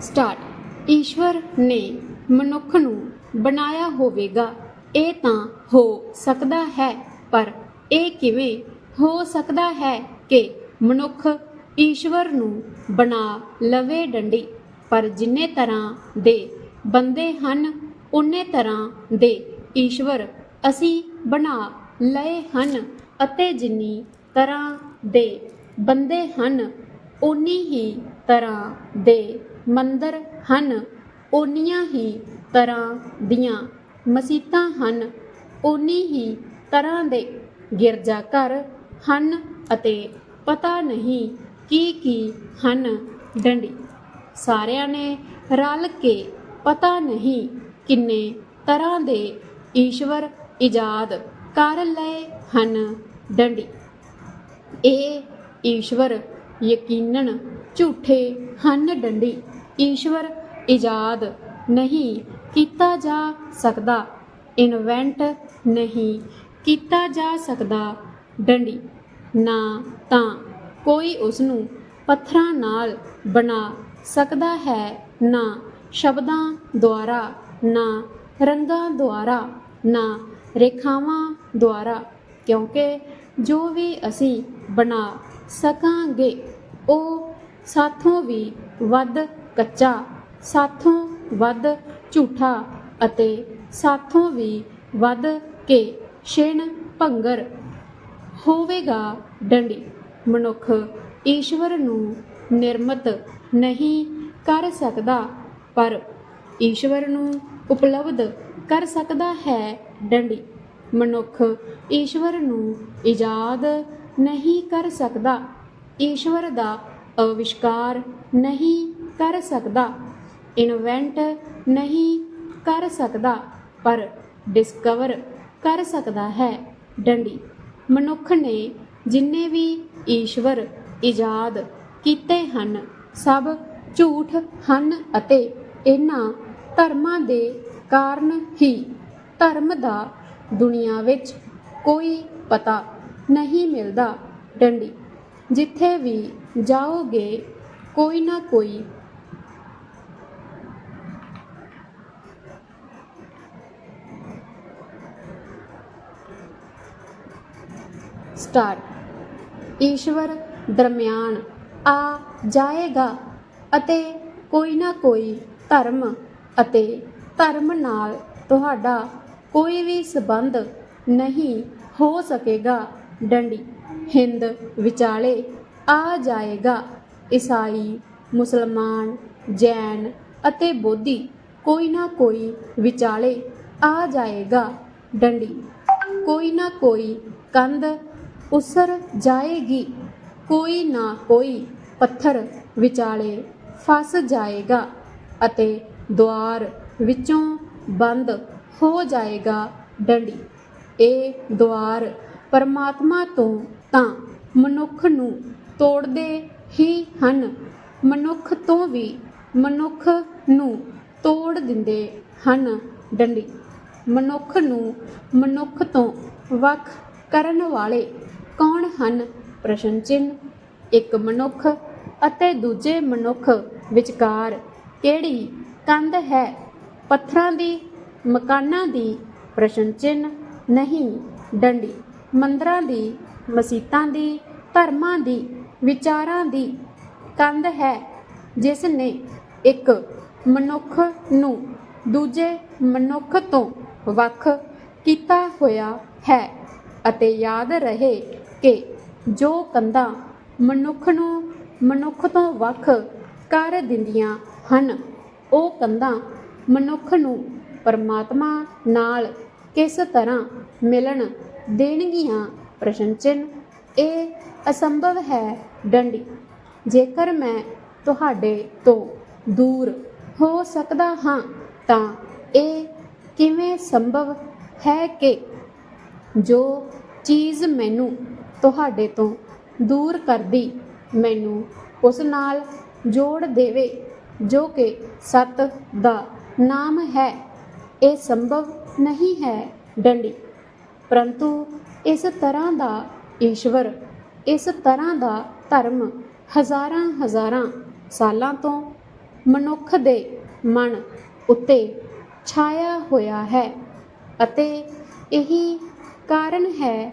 Start. ਈਸ਼ਵਰ ਨੇ ਮਨੁੱਖ ਨੂੰ ਬਣਾਇਆ ਹੋਵੇਗਾ। ਇਹ ਤਾਂ ਹੋ ਸਕਦਾ ਹੈ, ਪਰ ਇਹ ਕਿਵੇਂ ਹੋ ਸਕਦਾ ਹੈ ਕਿ ਮਨੁੱਖ ਈਸ਼ਵਰ ਨੂੰ ਬਣਾ ਲਵੇ ਡੰਡੀ? ਪਰ ਜਿੰਨੇ ਤਰ੍ਹਾਂ ਦੇ ਬੰਦੇ ਹਨ ਉਨੇ ਤਰ੍ਹਾਂ ਦੇ ਈਸ਼ਵਰ ਅਸੀਂ ਬਣਾ ਲਏ ਹਨ ਅਤੇ ਜਿੰਨੀ ਤਰ੍ਹਾਂ ਦੇ ਬੰਦੇ ਹਨ ਉਨੀ ਹੀ ਤਰ੍ਹਾਂ ਦੇ ਮੰਦਰ ਹਨ, ਓਨੀਆਂ ਹੀ ਤਰ੍ਹਾਂ ਦੀਆਂ। ਮਸੀਤਾਂ ਹਨ, ਓਨੀ ਹੀ ਤਰ੍ਹਾਂ ਦੇ। ਗਿਰਜਾ ਘਰ ਹਨ ਅਤੇ ਪਤਾ ਨਹੀਂ ਕੀ ਕੀ ਹਨ ਡੰਡੀ। ਸਾਰਿਆਂ ਨੇ ਰਲ ਕੇ ਪਤਾ ਨਹੀਂ ਕਿੰਨੇ ਤਰ੍ਹਾਂ ਦੇ ਈਸ਼ਵਰ ਇਜਾਦ ਕਰ ਲਏ ਹਨ ਡੰਡੀ। ਇਹ ਈਸ਼ਵਰ ਯਕੀਨਨ ਝੂਠੇ ਹਨ ਡੰਡੀ। ਈਸ਼ਵਰ, ਇਜਾਦ, ਨਹੀਂ, ਕੀਤਾ ਜਾ ਸਕਦਾ। ਇਨਵੈਂਟ, ਨਹੀਂ, ਕੀਤਾ ਜਾ ਸਕਦਾ। ਡੰਡੀ, ਨਾ ਤਾਂ ਕੋਈ ਉਸ ਨੂੰ ਪੱਥਰਾਂ ਨਾਲ ਬਣਾ ਸਕਦਾ ਹੈ, ਨਾ ਸ਼ਬਦਾਂ ਦੁਆਰਾ, ਨਾ ਰੰਗਾਂ ਦੁਆਰਾ, ਨਾ ਰੇਖਾਵਾਂ ਦੁਆਰਾ। ਕਿਉਂਕਿ ਜੋ ਵੀ ਅਸੀਂ ਬਣਾ ਸਕਾਂਗੇ, ਉਹ ਸਾਥੋਂ ਵੀ ਵੱਧ ਕੱਚਾ, ਸਾਥੋਂ ਵੱਧ ਝੂਠਾ ਅਤੇ ਸਾਥੋਂ ਵੀ ਵੱਧ ਕੇ ਛਿਣ ਭੰਗਰ ਹੋਵੇਗਾ ਡੰਡੀ। ਮਨੁੱਖ ਈਸ਼ਵਰ ਨੂੰ ਨਿਰਮਤ ਨਹੀਂ ਕਰ ਸਕਦਾ, ਪਰ ਈਸ਼ਵਰ ਨੂੰ ਉਪਲਬਧ ਕਰ ਸਕਦਾ ਹੈ ਡੰਡੀ। ਮਨੁੱਖ ਈਸ਼ਵਰ ਨੂੰ ਇਜਾਦ ਨਹੀਂ ਕਰ ਸਕਦਾ। ਈਸ਼ਵਰ ਦਾ ਅਵਿਸ਼ਕਾਰ ਨਹੀਂ ਕਰ ਸਕਦਾ ਇਨਵੈਂਟ ਨਹੀਂ ਕਰ ਸਕਦਾ, ਪਰ ਡਿਸਕਵਰ ਕਰ ਸਕਦਾ ਹੈ। ਡੰਡੀ, ਮਨੁੱਖ ਨੇ ਜਿੰਨੇ ਵੀ ਈਸ਼ਵਰ ਇਜਾਦ ਕੀਤੇ ਹਨ, ਸਭ ਝੂਠ ਹਨ ਅਤੇ ਇਹਨਾਂ ਧਰਮਾਂ ਦੇ ਕਾਰਨ ਹੀ ਧਰਮ ਦਾ ਦੁਨੀਆ ਵਿੱਚ ਕੋਈ ਪਤਾ ਨਹੀਂ ਮਿਲਦਾ। ਡੰਡੀ, ਜਿੱਥੇ ਵੀ ਜਾਓਗੇ, ਕੋਈ ਨਾ ਕੋਈ। ਸਟਾਰਟ ਈਸ਼ਵਰ ਦਰਮਿਆਨ ਆ ਜਾਏਗਾ ਅਤੇ ਕੋਈ ਨਾ ਕੋਈ ਧਰਮ ਅਤੇ ਧਰਮ ਨਾਲ ਤੁਹਾਡਾ ਕੋਈ ਵੀ ਸਬੰਧ ਨਹੀਂ ਹੋ ਸਕੇਗਾ। ਡੰਡੀ। ਹਿੰਦ ਵਿਚਾਲੇ ਆ ਜਾਏਗਾ। ਈਸਾਈ, ਮੁਸਲਮਾਨ, ਜੈਨ ਅਤੇ ਬੋਧੀ ਕੋਈ ਨਾ ਕੋਈ ਵਿਚਾਲੇ ਆ ਜਾਏਗਾ। ਡੰਡੀ, ਕੋਈ ਨਾ ਕੋਈ ਕੰਧ ਉਸਰ ਜਾਏਗੀ। ਕੋਈ ਨਾ ਕੋਈ ਪੱਥਰ ਵਿਚਾਲੇ ਫਸ ਜਾਏਗਾ ਅਤੇ ਦੁਆਰ ਵਿੱਚੋਂ ਬੰਦ ਹੋ ਜਾਏਗਾ। ਡੰਡੀ, ਇਹ ਦੁਆਰ ਪਰਮਾਤਮਾ ਤੋਂ ਤਾਂ ਮਨੁੱਖ ਨੂੰ ਤੋੜਦੇ ਹੀ ਹਨ। ਮਨੁੱਖ ਤੋਂ ਵੀ ਮਨੁੱਖ ਨੂੰ ਤੋੜ ਦਿੰਦੇ ਹਨ ਡੰਡੀ। ਮਨੁੱਖ ਨੂੰ ਮਨੁੱਖ ਤੋਂ ਵੱਖ ਕਰਨ ਵਾਲੇ ਕੌਣ ਹਨ? ਪ੍ਰਸ਼ਨ ਚਿੰਨ੍ਹ। ਇੱਕ ਮਨੁੱਖ ਅਤੇ ਦੂਜੇ ਮਨੁੱਖ ਵਿਚਕਾਰ ਕਿਹੜੀ ਕੰਧ ਹੈ? ਪੱਥਰਾਂ ਦੀ, ਮਕਾਨਾਂ ਦੀ, ਪ੍ਰਸ਼ਨ ਚਿੰਨ੍ਹ। ਨਹੀਂ, ਡੰਡੀ। ਮੰਦਰਾਂ ਦੀ, ਮਸੀਤਾਂ ਦੀ, ਧਰਮਾਂ ਦੀ ਵਿਚਾਰਾਂ ਦੀ ਕੰਧ ਹੈ, ਜਿਸ ਨੇ ਇੱਕ ਮਨੁੱਖ ਨੂੰ ਦੂਜੇ ਮਨੁੱਖ ਤੋਂ ਵੱਖ ਕੀਤਾ ਹੋਇਆ ਹੈ ਅਤੇ ਯਾਦ ਰਹੇ ਕਿ ਜੋ ਕੰਧਾਂ ਮਨੁੱਖ ਨੂੰ ਮਨੁੱਖ ਤੋਂ ਵੱਖ ਕਰ ਦਿੰਦੀਆਂ ਹਨ, ਉਹ ਕੰਧਾਂ ਮਨੁੱਖ ਨੂੰ ਪਰਮਾਤਮਾ ਨਾਲ ਕਿਸ ਤਰ੍ਹਾਂ ਮਿਲਣ ਦੇਣਗੀਆਂ? ਪ੍ਰਸ਼ਨ ਚਿੰਨ੍ਹ ਇਹ ਅਸੰਭਵ ਹੈ ਡੰਡੀ। ਜੇਕਰ ਮੈਂ ਤੁਹਾਡੇ ਤੋਂ ਦੂਰ ਹੋ ਸਕਦਾ ਹਾਂ, ਤਾਂ ਇਹ ਕਿਵੇਂ ਸੰਭਵ ਹੈ ਕਿ ਜੋ ਚੀਜ਼ ਮੈਨੂੰ ਤੁਹਾਡੇ ਤੋਂ ਦੂਰ ਕਰਦੀ, ਮੈਨੂੰ ਉਸ ਨਾਲ ਜੋੜ ਦੇਵੇ, ਜੋ ਕਿ ਸਤ ਦਾ ਨਾਮ ਹੈ, ਇਹ ਸੰਭਵ ਨਹੀਂ ਹੈ ਡੰਡੀ। ਪਰੰਤੂ ਇਸ ਤਰ੍ਹਾਂ ਦਾ ਈਸ਼ਵਰ ਇਸ ਤਰ੍ਹਾਂ ਦਾ ਧਰਮ ਹਜ਼ਾਰਾਂ ਹਜ਼ਾਰਾਂ ਸਾਲਾਂ ਤੋਂ ਮਨੁੱਖ ਦੇ ਮਨ ਉੱਤੇ ਛਾਇਆ ਹੋਇਆ ਹੈ ਅਤੇ ਇਹੀ ਕਾਰਨ ਹੈ